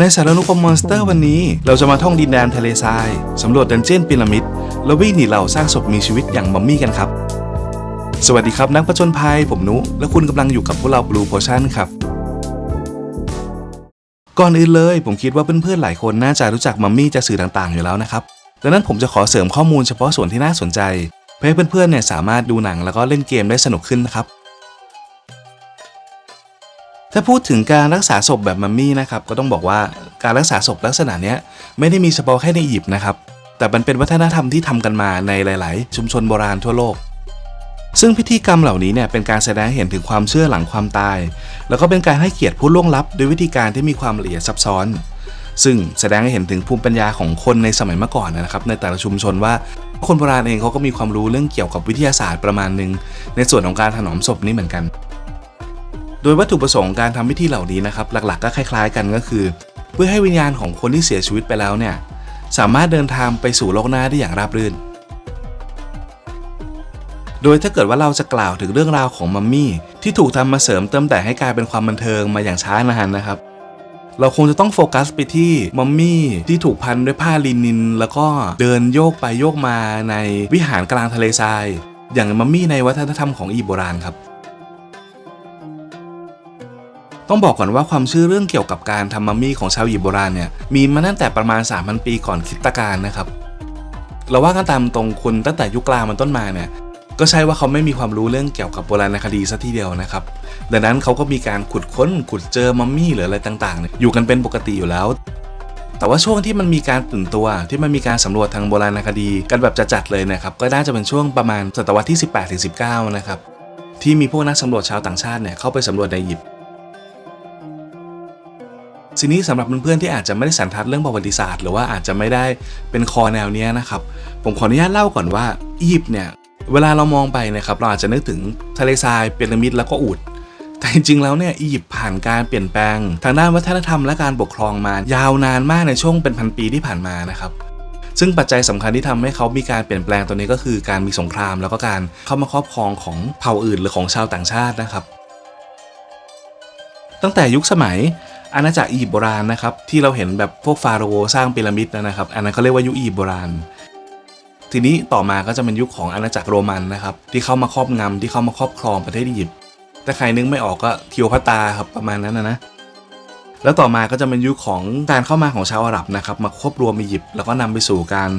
ในสารนุกรมมอนสเตอร์วันนี้ เราจะมาท่องดินแดนทะเลทราย สำรวจดันเจียนพีระมิดแล้ววิ่งหนีเหล่าสร้างศพมีชีวิตอย่างมัมมี่กันครับ สวัสดีครับนักผจญภัยผมนุ และคุณกำลังอยู่กับพวกเรา Blue Potion ครับ ก่อนอื่นเลย ผมคิดว่าเพื่อนๆหลายคนน่าจะรู้จักมัมมี่จากสื่อต่างๆอยู่แล้วนะครับดังนั้นผมจะขอเสริมข้อมูลเฉพาะส่วนที่น่าสนใจ เพื่อให้เพื่อนๆเนี่ยสามารถดูหนังแล้วก็เล่นเกมได้สนุกขึ้นนะครับ ถ้าพูดถึงการรักษาศพแบบมัมมี่นะครับก็ต้องบอกว่าการรักษาศพลักษณะนี้ไม่ได้มีเฉพาะแค่ในอียิปต์นะครับแต่มันเป็นวัฒนธรรมที่ทำกันมาในหลาย ๆ ชุมชนโบราณทั่วโลก ซึ่งพิธีกรรมเหล่านี้เนี่ยเป็นการแสดงเห็นถึงความเชื่อหลังความตาย แล้วก็เป็นการให้เกียรติผู้ล่วงลับด้วยวิธีการที่มีความละเอียดซับซ้อน ซึ่งแสดงให้เห็นถึงภูมิปัญญาของคนในสมัยเมื่อก่อนนะครับ ในแต่ละชุมชนว่าคนโบราณเองเขาก็มีความรู้เรื่องเกี่ยวกับวิทยาศาสตร์ประมาณหนึ่งในส่วนของการถนอมศพนี้เหมือนกัน โดยวัตถุประสงค์การทำพิธีเหล่านี้นะครับ หลักๆ ก็คล้ายๆ กันก็คือ เพื่อให้วิญญาณของคนที่เสียชีวิตไปแล้วเนี่ยสามารถเดินทางไปสู่โลกหน้าได้อย่างราบรื่น โดยถ้าเกิดว่าเราจะกล่าวถึงเรื่องราวของมัมมี่ที่ถูกทำมาเสริมเติมแต่งให้กลายเป็นความบันเทิงมาอย่างช้านานนะครับ เราคงจะต้องโฟกัสไปที่มัมมี่ที่ถูกพันด้วยผ้าลินิน แล้วก็เดินโยกไปโยกมาในวิหารกลางทะเลทราย อย่างมัมมี่ในวัฒนธรรมของอียิปต์โบราณครับ ต้องบอกก่อนว่าความเชื่อเรื่องเกี่ยวกับการทำมัมมี่ของชาวอียิปต์โบราณเนี่ยมีมาตั้งแต่ประมาณ 3,000 ปีก่อนคริสตกาลนะครับเราว่ากันตามตรงคุณตั้งแต่ยุคกลางมันต้นมาเนี่ยก็ใช่ว่าเขาไม่มีความรู้เรื่องเกี่ยวกับโบราณคดีซะทีเดียวนะครับดังนั้นเขาก็มีการขุดค้นขุดเจอมัมมี่หรืออะไรต่างๆ อยู่กันเป็นปกติอยู่แล้ว แต่ว่าช่วงที่มันมีการตื่นตัวที่มันมีการสำรวจทางโบราณคดีกันแบบจัดๆเลยนะครับก็น่าจะเป็นช่วงประมาณศตวรรษที่ 18-19 นะครับที่มีพวกนักสำรวจชาวต่างชาติเนี่ยเข้าไปสำรวจในอียิปต์ ทีนี้สำหรับเพื่อนๆที่อาจจะไม่ได้สันทัดเรื่องประวัติศาสตร์ หรือว่าอาจจะไม่ได้เป็นคอแนวเนี้ยนะครับ ผมขออนุญาตเล่าก่อนว่าอียิปต์เนี่ยเวลาเรามองไปนะครับเราอาจจะนึกถึงทะเลทรายพีระมิดแล้วก็อูฐแต่จริงๆแล้วเนี่ยอียิปต์ผ่านการเปลี่ยนแปลง ทางด้านวัฒนธรรมและการปกครองมายาวนานมากในช่วงเป็นพันปีที่ผ่านมานะครับซึ่งปัจจัยสำคัญที่ทำให้เขามีการเปลี่ยนแปลงตัวนี้ก็คือการมีสงคราม แล้วก็การเข้ามาครอบครองของเผ่าอื่นหรือของชาวต่างชาตินะครับ ตั้งแต่ยุคสมัย อาณาจักรอียิปต์โบราณนะครับที่เราเห็นแบบพวกฟาโรห์สร้างพีระมิดนะครับ อันนั้นเขาเรียกว่ายุคอียิปต์โบราณ ทีนี้ต่อมาก็จะเป็นยุคของอาณาจักรโรมันนะครับที่เข้ามาครอบงำที่เข้ามาครอบครองประเทศอียิปต์ถ้าใครนึกไม่ออกก็คิวพัตาครับประมาณนั้นนะนะแล้วต่อมาก็จะเป็นยุคของการเข้ามาของชาวอาหรับนะครับมาควบรวมอียิปต์แล้วก็นำไปสู่การ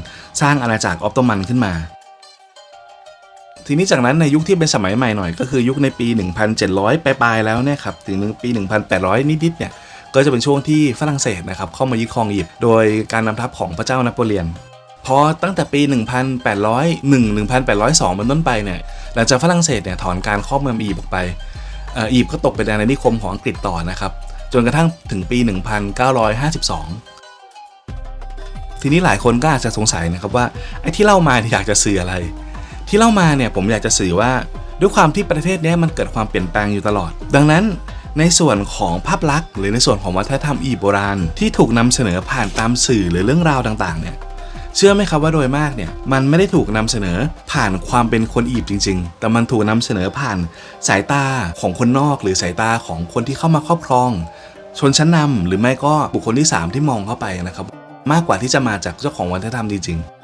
สร้างอาณาจักรออตโตมันขึ้นมา ทีนี้จากนั้นในยุคที่เป็นสมัยใหม่หน่อย ก็คือยุคในปี 1700 ปลายๆแล้วเนี่ยครับถึงปี 1800 นิดๆเนี่ย ก็จะเป็นช่วงที่ฝรั่งเศสนะครับเข้ามายึดครองอียิปต์โดยการนำทัพของพระเจ้านโปเลียนพอตั้งแต่ปี 1801 1802 เป็นต้นไปเนี่ยหลังจากฝรั่งเศสเนี่ยถอนการครอบเมืองอียิปต์ออกไปอียิปต์ก็ตกเป็นอาณานิคมของอังกฤษต่อนะครับ จนกระทั่งถึงปี 1952 ทีนี้หลายคนก็อาจจะสงสัยนะครับว่าไอ้ที่เล่ามาที่อยากจะสื่ออะไร ที่เล่ามาเนี่ยผมอยากจะสื่อว่าด้วยความที่ประเทศนี้มันเกิดความเปลี่ยนแปลงอยู่ตลอด ดังนั้น ในส่วนของภาพลักษณ์ หรือในส่วนของวัฒนธรรมอีโบราณ ที่ถูกนำเสนอผ่านตามสื่อหรือเรื่องราวต่างๆเนี่ยเชื่อไหมครับว่าโดยมากเนี่ยมันไม่ได้ถูกนำเสนอผ่านความเป็นคนอียิปต์จริง ๆ แต่มันถูกนำเสนอผ่านสายตาของคนนอกหรือสายตาของคนที่เข้ามาครอบครอง ชนชั้นนำหรือไม่ก็บุคคลที่สามที่มองเข้าไปนะครับ มากกว่าที่จะมาจากเจ้าของวัฒนธรรมจริงๆ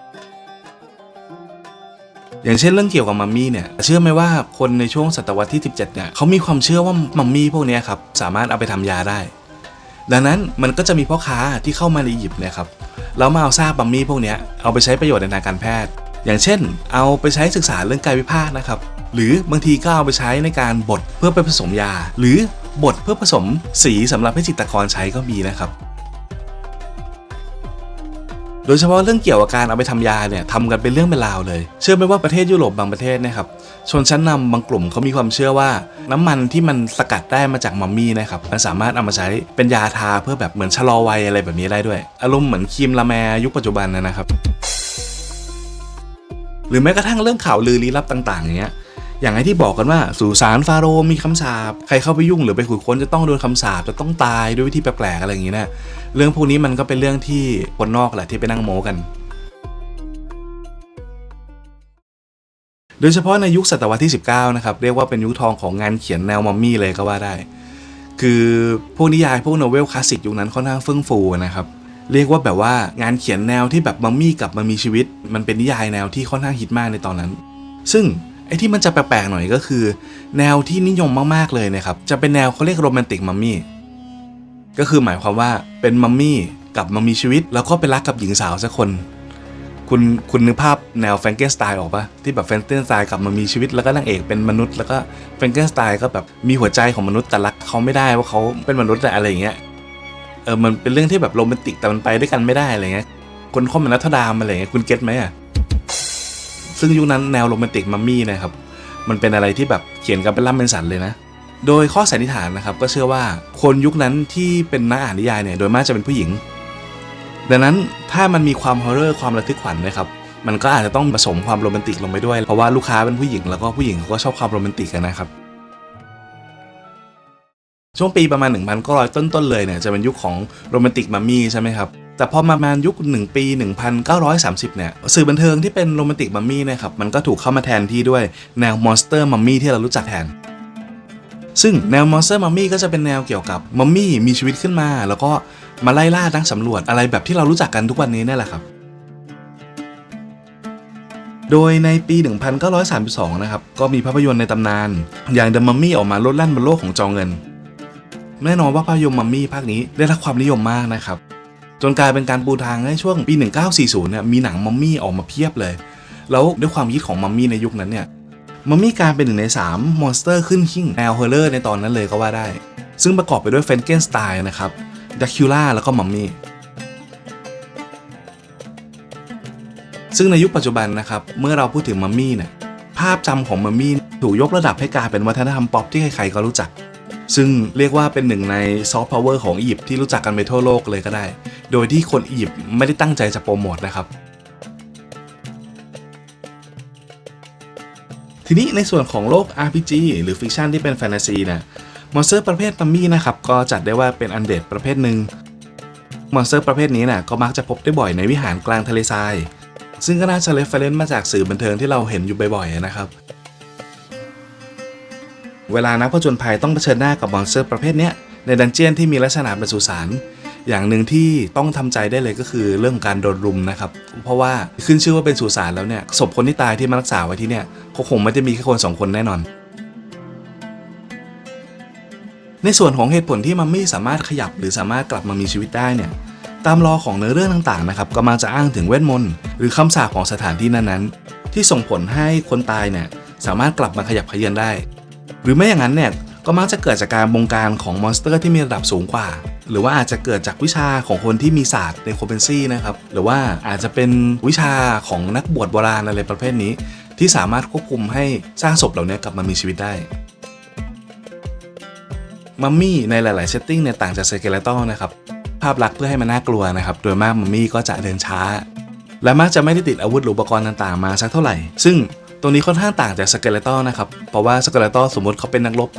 อย่างเช่นเรื่องเกี่ยวกับมัมมี่เนี่ยเชื่อไหมว่าคนในช่วงศตวรรษที่ 17เนี่ยเขามีความเชื่อว่ามัมมี่พวกนี้ครับสามารถเอาไปทำยาได้ ดังนั้นมันก็จะมีพ่อค้าที่เข้ามาในอียิปต์เนี่ยครับแล้วมาเอาซากมัมมี่พวกนี้เอาไปใช้ประโยชน์ในทางการแพทย์ อย่างเช่น เอาไปใช้ศึกษาเรื่องกายวิภาคนะครับหรือบางทีก็เอาไปใช้ในการบดเพื่อไปผสมยา หรือบดเพื่อผสมสีสำหรับให้จิตรกรใช้ก็มีนะครับ โดยเฉพาะเรื่องเกี่ยวกับการเอาไปทำยาเนี่ยทำกันเป็นเรื่องเป็นราวเลย เชื่อไหมว่าประเทศยุโรปบางประเทศนะครับชนชั้นนำบางกลุ่มเขามีความเชื่อว่า น้ำมันที่มันสกัดได้มาจากมัมมี่นะครับมันสามารถเอามาใช้เป็นยาทาเพื่อแบบเหมือนชะลอวัยอะไรแบบนี้ได้ด้วย อารมณ์เหมือนครีมละแมยุคปัจจุบันนะนะครับ หรือแม้กระทั่งเรื่องข่าวลือลี้ลับต่างๆอย่างเงี้ย อย่างไอที่บอกกันว่าสุสานฟาโรห์มีคำสาปใครเข้าไปยุ่งหรือไปขุดค้นจะต้องโดนคำสาปจะต้องตายด้วยวิธีแปลกๆอะไรอย่างงี้นะเรื่องพวกนี้มันก็เป็นเรื่องที่คนนอกแหละที่ไปนั่งโม้กัน โดยเฉพาะในยุคศตวรรษที่ 19 นะครับ เรียกว่าเป็นยุคทองของงานเขียนแนวมัมมี่เลยก็ว่าได้ คือพวกนิยายพวกโนเวลคลาสสิกยุคนั้นค่อนข้างเฟื่องฟูนะครับเรียกว่าแบบว่างานเขียนแนวที่แบบมัมมี่กลับมามีชีวิต มันเป็นนิยายแนวที่ค่อนข้างฮิตมากในตอนนั้น ซึ่ง อ้ที่มันจะแปลกๆหน่อยก็คือ แนวที่นิยมมากๆเลยนะครับ จะเป็นแนวเขาเรียกโรแมนติกมัมมี่ก็คือหมายความว่าเป็นมัมมี่กลับมามีชีวิต แล้วก็ไปรักกับหญิงสาวสักคน คุณคุณนึกภาพแนวแฟรงเกนสไตน์ออกปะที่แบบแฟรงเกนสไตน์กลับมามีชีวิต แล้วก็นางเอกเป็นมนุษย์แล้วก็แฟรงเกนสไตน์ก็แบบมีหัวใจของมนุษย์แต่รักเขาไม่ได้ว่าเขาเป็นมนุษย์อะอะไรอย่างเงี้ยเออมันเป็นเรื่องที่แบบโรแมนติกแต่มันไปด้วยกันไม่ได้อะไรเงี้ยคนข้อมันนัทดามอะไรเงี้ยคุณเก็ตไหมอะ ซึ่งยุคนั้นแนวโรแมนติกมัมมี่นะครับมันเป็นอะไรที่แบบเขียนกันเป็นล่ำเป็นสันเลยนะ โดยข้อสันนิษฐานนะครับก็เชื่อว่าคนยุคนั้นที่เป็นนักอ่านนิยายเนี่ยโดยมากจะเป็นผู้หญิง ดังนั้นถ้ามันมีความฮอร์เรอร์ความระทึกขวัญนะครับมันก็อาจจะต้องผสมความโรแมนติกลงไปด้วย เพราะว่าลูกค้าเป็นผู้หญิงแล้วก็ผู้หญิงเขาก็ชอบความโรแมนติกกันนะครับช่วงปีประมาณ 1900 ต้นๆเลยเนี่ยจะเป็นยุคของโรแมนติกมัมมี่ใช่ไหมครับ แต่พอมาประมาณยุค 1 ปี 1930 เนี่ย สื่อบันเทิงที่เป็นโรแมนติกมัมมี่นะครับ มันก็ถูกเข้ามาแทนที่ด้วยแนวมอนสเตอร์มัมมี่ที่เรารู้จักแทน ซึ่งแนว Monster Mummy ก็จะเป็นแนวเกี่ยวกับมัมมี่มีชีวิตขึ้นมา แล้วก็มาไล่ล่านักสำรวจอะไรแบบที่เรารู้จักกันทุกวันนี้นี่แหละครับโดยในปี 1932 นะครับ ก็มีภาพยนตร์ในตำนาน อย่าง The Mummy ออกมาลดแล่นบนโลกของจอเงิน แน่นอนว่าภาพยนตร์มัมมี่ภาคนี้ได้รับความนิยมมากนะครับ จนกลายเป็นการปูทางให้ช่วงปี 1940เนี่ยมีหนังมัมมี่ออกมาเพียบเลย แล้วด้วยความฮิตของมัมมี่ในยุคนั้นเนี่ยมัมมี่กลายเป็นหนึ่งใน 3 มอนสเตอร์ขึ้นหิ่งแนวเฮอร์เรอร์ในตอนนั้นเลยก็ว่าได้ ซึ่งประกอบไปด้วยเฟนเกนสไตน์นะครับดักคิล่าแล้วก็มัมมี่ซึ่งในยุคปัจจุบันนะครับ เมื่อเราพูดถึงมัมมี่เนี่ยภาพจำของมัมมี่ถูกยกระดับให้กลายเป็นวัฒนธรรมป๊อปที่ใครๆก็รู้จัก ซึ่งเรียกว่าเป็นหนึ่งในซอฟต์พาวเวอร์ของอียิปต์ที่รู้จักกันไปทั่วโลกเลยก็ได้ โดยที่คนอียิปต์ไม่ได้ตั้งใจจะโปรโมทนะครับ ทีนี้ในส่วนของโลก RPG หรือฟิกชันที่เป็นแฟนตาซีนี่ยมอนสเตอร์ประเภทมัมมี่นะครับก็จัดได้ว่าเป็นอันเดดประเภทหนึ่งมอนสเตอร์ประเภทนี้นี่ยก็มักจะพบได้บ่อยในวิหารกลางทะเลทราย ซึ่งก็น่าจะเรฟเฟรนซ์มาจากสื่อบันเทิงที่เราเห็นอยู่บ่อยๆนะครับ เวลานักผจญภัยต้องเผชิญหน้ากับมอนสเตอร์ประเภทเนี้ยในดันเจียนที่มีลักษณะเป็นสุสานอย่างหนึ่งที่ต้องทำใจได้เลยก็คือเรื่องของการโดนรุมนะครับ เพราะว่าขึ้นชื่อว่าเป็นสุสานแล้วเนี่ยศพคนที่ตายที่มารักษาไว้ที่เนี่ยเขาคงไม่ได้มีแค่คนสองคนแน่นอน ในส่วนของเหตุผลที่มัมมี่สามารถขยับหรือสามารถกลับมามีชีวิตได้เนี่ยตามรอของเนื้อเรื่องต่างๆนะครับก็มักจะอ้างถึงเวทมนต์หรือคำสาปของสถานที่นั้นๆ ที่ส่งผลให้คนตายเนี่ยสามารถกลับมาขยับเขยือนได้ หรือไม่อย่างนั้นเนี่ยก็มักจะเกิดจากการบงการของมอนสเตอร์ที่มีระดับสูงกว่า หรือว่าอาจจะเกิดจากวิชาของคนที่มีศาสตร์ในโคเปนซี่นะครับ หรือว่าอาจจะเป็นวิชาของนักบวชโบราณอะไรประเภทนี้ ที่สามารถควบคุมให้สร้างศพเหล่านี้กลับมามีชีวิตได้มัมมี่ในหลาย ๆ เซตติ้งเนี่ยต่างจากสเกเลตอนนะครับ ภาพลักษณ์เพื่อให้มันน่ากลัวนะครับ โดยมากมัมมี่ก็จะเดินช้า และมักจะไม่ได้ติดอาวุธหรืออุปกรณ์ต่าง ๆ มาสักเท่าไหร่ ซึ่ง ตรงนี้ค่อนข้างต่างจากสเกเลตอนนะครับ เพราะว่าสเกเลตอสมมติเขาเป็นนักรบ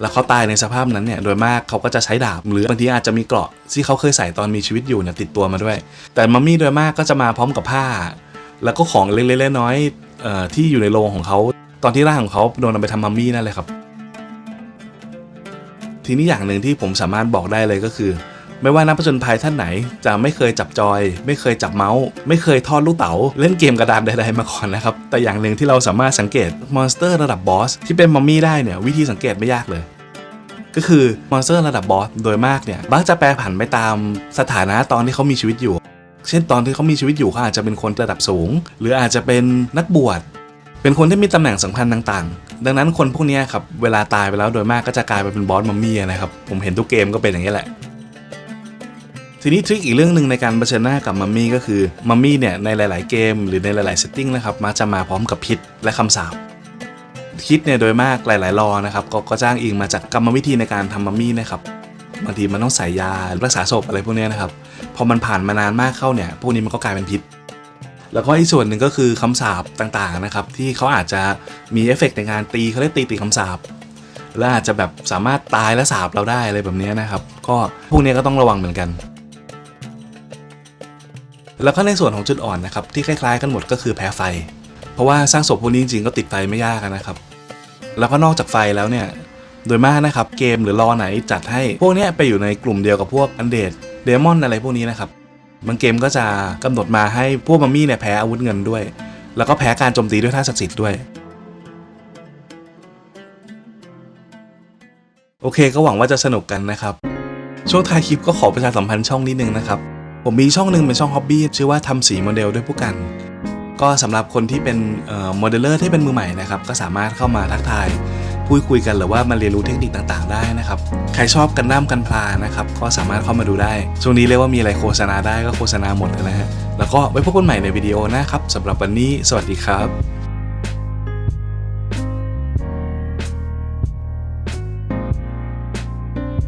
แล้วเขาตายในสภาพนั้นเนี่ย โดยมากเขาก็จะใช้ดาบ หรือบางทีอาจจะมีเกราะที่เขาเคยใส่ตอนมีชีวิตอยู่เนี่ยติดตัวมาด้วย แต่มัมมี่โดยมากก็จะมาพร้อมกับผ้า แล้วก็ของเล็กๆน้อยๆที่อยู่ในโรงของเขา ตอนที่ร่างของเขาโดนเอาไปทำมัมมี่นั่นเลยครับ ทีนี้อย่างหนึ่งที่ผมสามารถบอกได้เลยก็คือ ไม่ว่านักผจญภัยท่านไหน จะไม่เคยจับจอย ไม่เคยจับเมาส์ไม่เคยทอดลูกเต๋าเล่นเกมกระดานใดๆมาก่อนนะครับแต่อย่างหนึ่งที่เราสามารถสังเกตมอนสเตอร์ระดับบอสที่เป็นมัมมี่ได้เนี่ยวิธีสังเกตไม่ยากเลยก็คือมอนสเตอร์ระดับบอสโดยมากเนี่ยมักจะแปรผันไปตามสถานะตอนที่เขามีชีวิตอยู่ เช่นตอนที่เขามีชีวิตอยู่เขาอาจจะเป็นคนระดับสูง หรืออาจจะเป็นนักบวช เป็นคนที่มีตำแหน่งสำคัญต่างๆ ดังนั้นคนพวกนี้ครับเวลาตายไปแล้วโดยมากก็จะกลายไปเป็นบอสมัมมี่นะครับ ผมเห็นทุกเกมก็เป็นอย่างนี้แหละ ทีนี้ทริคอีกเรื่องหนึ่งในการเผชิญหน้ากับมัมมี่ก็คือมัมมี่เนี่ยในหลาย ๆ เกม หรือในหลาย ๆ เซตติ้งนะครับมักจะมาพร้อมกับพิษและคำสาปพิษเนี่ยโดยมากหลาย ๆ รอนะครับก็ก็จ้างอิงมาจากกรรมวิธีในการทำมัมมี่นะครับบางทีมันต้องใส่ยารักษาศพอะไรพวกนี้นะครับพอมันผ่านมานานมากเข้าเนี่ยพวกนี้มันก็กลายเป็นพิษ แล้วก็อีกส่วนหนึ่งก็คือคำสาปต่าง ๆ นะครับที่เขาอาจจะมีเอฟเฟกต์ในการตีเขาเรียกตีตีคำสาปและอาจจะแบบสามารถตายและสาบเราได้อะไรแบบนี้นะครับ ก็พวกนี้ก็ต้องระวังเหมือนกัน แล้วก็ในส่วนของจุดอ่อนนะครับที่คล้ายๆกันหมดก็คือแพ้ไฟ เพราะว่าสร้างศพพวกนี้จริงๆก็ติดไฟไม่ยากนะครับ แล้วก็นอกจากไฟแล้วเนี่ยโดยมากนะครับเกมหรือรอไหนจัดให้พวกนี้ไปอยู่ในกลุ่มเดียวกับพวกอันเดดเดมอนอะไรพวกนี้นะครับบางเกมก็จะกำหนดมาให้พวกมัมมี่เนี่ยแพ้อาวุธเงินด้วย แล้วก็แพ้การโจมตีด้วยท่าศักดิ์สิทธิ์ด้วยโอเคก็หวังว่าจะสนุกกันนะครับ ช่วงท้ายคลิปก็ขอประชาสัมพันธ์ช่องนิดนึงนะครับ ผมมีช่องหนึ่งเป็นช่องฮ็อบบี้ชื่อว่าทำสีโมเดลด้วยผู้กัน ก็สำหรับคนที่เป็นโมเดลเลอร์ที่เป็นมือใหม่นะครับ ก็สามารถเข้ามาทักทายพูดคุยกันหรือว่ามาเรียนรู้เทคนิคต่างๆ ได้นะครับ ใครชอบกันด้ามกันพลานะครับ ก็สามารถเข้ามาดูได้ ช่วงนี้เรียกว่ามีอะไรโฆษณาได้ก็โฆษณาหมดนะฮะแล้วก็ไว้พบกันใหม่ในวิดีโอหนะครับสำหรับวันนี้ สวัสดีครับ